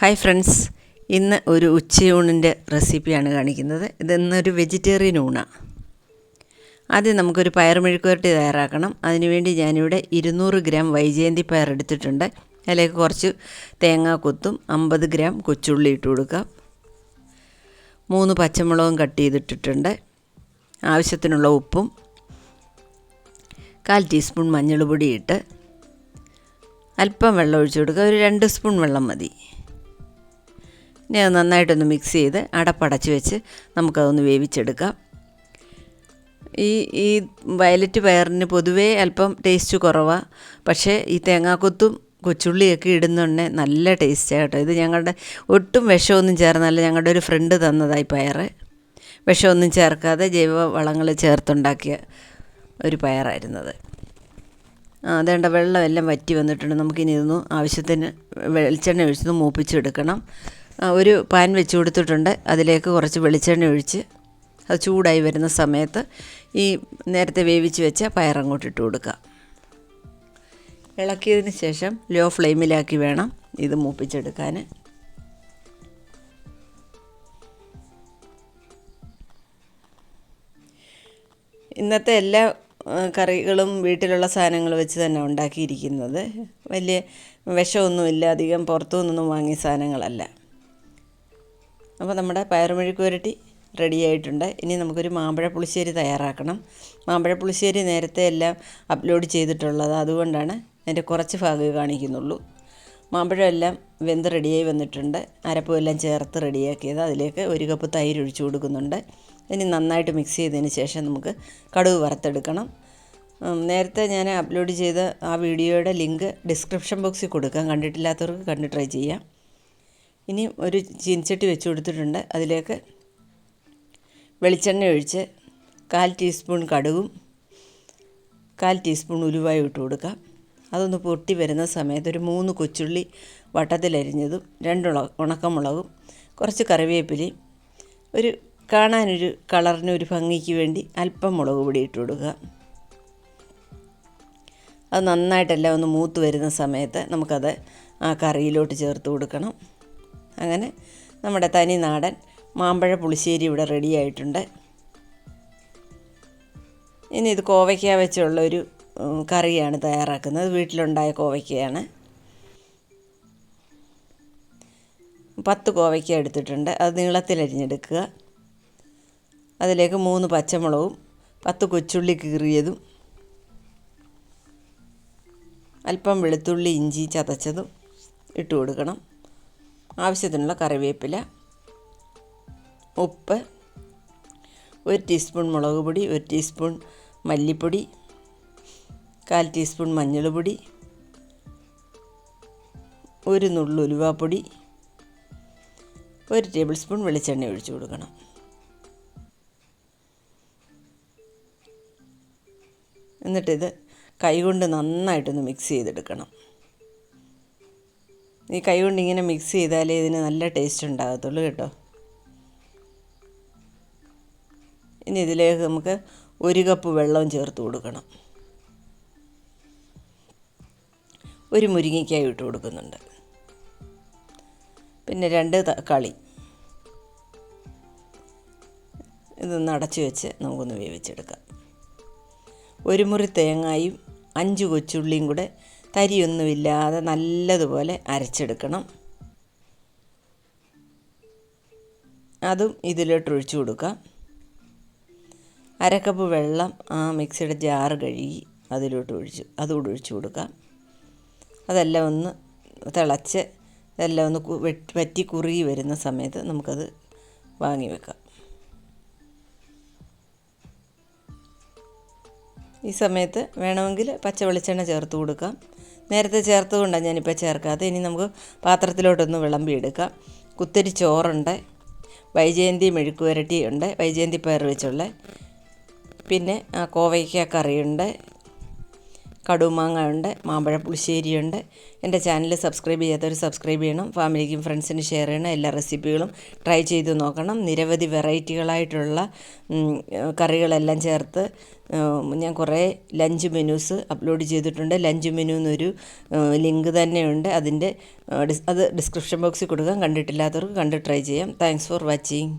Hi friends. ഇന്ന് ഒരു ഉച്ചയൂണിന്റെ റെസിപ്പിയാണ് കാണിക്കുന്നത്. ഇതൊന്നൊരു വെജിറ്റേറിയൻ ഊണാണ് ആദ്യം നമുക്കൊരു പയർ മെഴുക്കുവരട്ടി തയ്യാറാക്കണം. അതിനുവേണ്ടി ഞാനിവിടെ ഇരുന്നൂറ് ഗ്രാം വൈജയന്തി പയർ എടുത്തിട്ടുണ്ട്. അതിലേക്ക് കുറച്ച് തേങ്ങാ കൊത്തും അമ്പത് ഗ്രാം കൊച്ചുള്ളി ഇട്ട് കൊടുക്കാം മൂന്ന് പച്ചമുളകും കട്ട് ചെയ്തിട്ടിട്ടുണ്ട്. ആവശ്യത്തിനുള്ള ഉപ്പും കാൽ ടീസ്പൂൺ മഞ്ഞൾ ഇട്ട് അല്പം വെള്ളം ഒഴിച്ചു കൊടുക്കുക. ഒരു രണ്ട് സ്പൂൺ വെള്ളം മതി. അത് നന്നായിട്ടൊന്ന് മിക്സ് ചെയ്ത് അടപ്പടച്ച് വെച്ച് നമുക്കതൊന്ന് വേവിച്ചെടുക്കാം. ഈ ഈ വയലറ്റ് പയറിന് പൊതുവേ അല്പം ടേസ്റ്റ് കുറവാണ് പക്ഷേ ഈ തേങ്ങാക്കൊത്തും കൊച്ചുള്ളിയൊക്കെ ഇടുന്നുണ്ടെ നല്ല ടേസ്റ്റാണ് കേട്ടോ. ഇത് ഞങ്ങളുടെ ഒട്ടും വിഷമൊന്നും ചേർന്നല്ല ഞങ്ങളുടെ ഒരു ഫ്രണ്ട് തന്നതായി പയർ. വിഷമൊന്നും ചേർക്കാതെ ജൈവ വളങ്ങൾ ചേർത്തുണ്ടാക്കിയ ഒരു പയറായിരുന്നത് അതേണ്ട വെള്ളം എല്ലാം വറ്റി വന്നിട്ടുണ്ട്. നമുക്കിനി ഇതൊന്ന് ആവശ്യത്തിന് വെളിച്ചെണ്ണ ഒഴിച്ചൊന്ന് മൂപ്പിച്ചെടുക്കണം. ഒരു പാൻ വെച്ച് കൊടുത്തിട്ടുണ്ട്. അതിലേക്ക് കുറച്ച് വെളിച്ചെണ്ണ ഒഴിച്ച് അത് ചൂടായി വരുന്ന സമയത്ത് ഈ നേരത്തെ വേവിച്ച് വെച്ച പയറങ്ങോട്ട് ഇട്ട് കൊടുക്കുക. ഇളക്കിയതിന് ശേഷം ലോ ഫ്ലെയിമിലാക്കി വേണം ഇത് മൂപ്പിച്ചെടുക്കാൻ. ഇന്നത്തെ എല്ലാ കറികളും വീട്ടിലുള്ള സാധനങ്ങൾ വെച്ച് തന്നെ ഉണ്ടാക്കിയിരിക്കുന്നത്. വലിയ വിഷമൊന്നുമില്ല അധികം പുറത്തു നിന്നൊന്നും വാങ്ങിയ സാധനങ്ങളല്ല. അപ്പോൾ നമ്മുടെ പയറുമെഴുക്ക് കുരട്ടി റെഡി ആയിട്ടുണ്ട്. ഇനി നമുക്കൊരു മാമ്പഴ പുളിശ്ശേരി തയ്യാറാക്കണം. മാമ്പഴ പുളിശ്ശേരി നേരത്തെ എല്ലാം അപ്ലോഡ് ചെയ്തിട്ടുള്ളത് അതുകൊണ്ടാണ് അതിന്റെ കുറച്ച് ഭാഗമേ കാണിക്കുന്നുള്ളൂ. മാമ്പഴം എല്ലാം വെന്ത് റെഡിയായി വന്നിട്ടുണ്ട്. അരപ്പും എല്ലാം ചേർത്ത് റെഡിയാക്കിയത് അതിലേക്ക് ഒരു കപ്പ് തൈര് ഒഴിച്ചു കൊടുക്കുന്നുണ്ട്. ഇനി നന്നായിട്ട് മിക്സ് ചെയ്തതിന് ശേഷം നമുക്ക് കടുവ് വറുത്തെടുക്കണം. നേരത്തെ ഞാൻ അപ്ലോഡ് ചെയ്ത ആ വീഡിയോയുടെ ലിങ്ക് ഡിസ്ക്രിപ്ഷൻ ബോക്സിൽ കൊടുക്കാം. കണ്ടിട്ടില്ലാത്തവർക്ക് കണ്ട് ട്രൈ ചെയ്യാം. ഇനി ഒരു ചീനിച്ചട്ടി വെച്ച് കൊടുത്തിട്ടുണ്ട്. അതിലേക്ക് വെളിച്ചെണ്ണ ഒഴിച്ച് കാൽ ടീസ്പൂൺ കടുകും കാൽ ടീസ്പൂൺ ഉലുവായും ഇട്ട് കൊടുക്കാം അതൊന്ന് പൊട്ടി വരുന്ന സമയത്ത് ഒരു മൂന്ന് കൊച്ചുള്ളി വട്ടത്തിലരിഞ്ഞതും രണ്ട് ഉണക്കമുളകും കുറച്ച് കറിവേപ്പിലയും ഒരു കാണാനൊരു കളറിന് ഒരു ഭംഗിക്ക് വേണ്ടി അല്പം മുളക് പൊടി ഇട്ട് കൊടുക്കുക. അത് നന്നായിട്ടെല്ലാം ഒന്ന് മൂത്ത് വരുന്ന സമയത്ത് നമുക്കത് ആ കറിയിലോട്ട് ചേർത്ത് കൊടുക്കണം. അങ്ങനെ നമ്മുടെ തനി നാടൻ മാമ്പഴ പുളിശ്ശേരി ഇവിടെ റെഡി ആയിട്ടുണ്ട്. ഇനി ഇത് കോവയ്ക്ക വെച്ചുള്ള ഒരു കറിയാണ് തയ്യാറാക്കുന്നത്. വീട്ടിലുണ്ടായ കോവയ്ക്കയാണ്. പത്ത് കോവയ്ക്ക എടുത്തിട്ടുണ്ട്. അത് നീളത്തിലരിഞ്ഞെടുക്കുക അതിലേക്ക് മൂന്ന് പച്ചമുളകും പത്ത് കൊച്ചുള്ളി കീറിയതും അല്പം വെളുത്തുള്ളി ഇഞ്ചി ചതച്ചതും ഇട്ട് കൊടുക്കണം ആവശ്യത്തിനുള്ള കറിവേപ്പില ഉപ്പ് ഒരു ടീസ്പൂൺ മുളക് പൊടി ഒരു ടീസ്പൂൺ മല്ലിപ്പൊടി കാൽ ടീസ്പൂൺ മഞ്ഞൾപ്പൊടി ഒരു നുള്ളു ഉലുവാപ്പൊടി ഒരു ടേബിൾ സ്പൂൺ വെളിച്ചെണ്ണ ഒഴിച്ചു കൊടുക്കണം. എന്നിട്ടിത് കൈകൊണ്ട് നന്നായിട്ടൊന്ന് മിക്സ് ചെയ്തെടുക്കണം. ഈ കൈ കൊണ്ട് ഇങ്ങനെ മിക്സ് ചെയ്താലേ ഇതിന് നല്ല ടേസ്റ്റ് ഉണ്ടാകത്തുള്ളൂ കേട്ടോ. ഇനി ഇതിലേക്ക് നമുക്ക് ഒരു കപ്പ് വെള്ളം ചേർത്ത് കൊടുക്കണം. ഒരു മുരിങ്ങയ്ക്കായി ഇട്ട് കൊടുക്കുന്നുണ്ട്. പിന്നെ രണ്ട് തക്കാളി. ഇതൊന്ന് അടച്ചു വെച്ച് നമുക്കൊന്ന് വേവിച്ചെടുക്കാം. ഒരു മുറി തേങ്ങായും അഞ്ച് കൊച്ചുള്ളിയും കൂടെ തരിയൊന്നുമില്ലാതെ നല്ലതുപോലെ അരച്ചെടുക്കണം. അതും ഇതിലോട്ട് ഒഴിച്ചു കൊടുക്കാം അരക്കപ്പ് വെള്ളം ആ മിക്സിയുടെ ജാറ് കഴുകി അതിലോട്ട് ഒഴിച്ചു അതുകൂടെ ഒഴിച്ചു കൊടുക്കുക. അതെല്ലാം ഒന്ന് തിളച്ച് ഇതെല്ലാം ഒന്ന് വറ്റി കുറുകി വരുന്ന സമയത്ത് നമുക്കത് വാങ്ങി വെക്കാം. ഈ സമയത്ത് വേണമെങ്കിൽ പച്ച വെളിച്ചെണ്ണ ചേർത്ത് കൊടുക്കാം. നേരത്തെ ചേർത്തുകൊണ്ടാണ് ഞാനിപ്പോൾ ചേർക്കാതെ ഇനി നമുക്ക് പാത്രത്തിലോട്ടൊന്ന് വിളമ്പിയെടുക്കാം. കുത്തരി ചോറുണ്ട്. വൈജയന്തി മെഴുക്കുവരട്ടി ഉണ്ട്. വൈജയന്തി പയർ വെച്ചുള്ള. പിന്നെ കോവയ്ക്ക കറിയുണ്ട്. കടുമാങ്ങ ഉണ്ട് മാമ്പഴ പുളിശ്ശേരിയുണ്ട്. എന്റെ ചാനൽ സബ്സ്ക്രൈബ് ചെയ്യാത്തവർ സബ്സ്ക്രൈബ് ചെയ്യണം. ഫാമിലിക്കും ഫ്രണ്ട്സിനും ഷെയർ ചെയ്യണം. എല്ലാ റെസിപ്പികളും ട്രൈ ചെയ്ത് നോക്കണം. നിരവധി വെറൈറ്റികളായിട്ടുള്ള കറികളെല്ലാം ചേർത്ത് ഞാൻ കുറേ ലഞ്ച് മെനൂസ് അപ്ലോഡ് ചെയ്തിട്ടുണ്ട്. ലഞ്ച് മെനു എന്നൊരു ലിങ്ക് തന്നെയുണ്ട്. അതിന്റെ അത് ഡിസ്ക്രിപ്ഷൻ ബോക്സിൽ കൊടുക്കാം. കണ്ടിട്ടില്ലാത്തവർക്ക് കണ്ട് ട്രൈ ചെയ്യാം. Thanks for watching.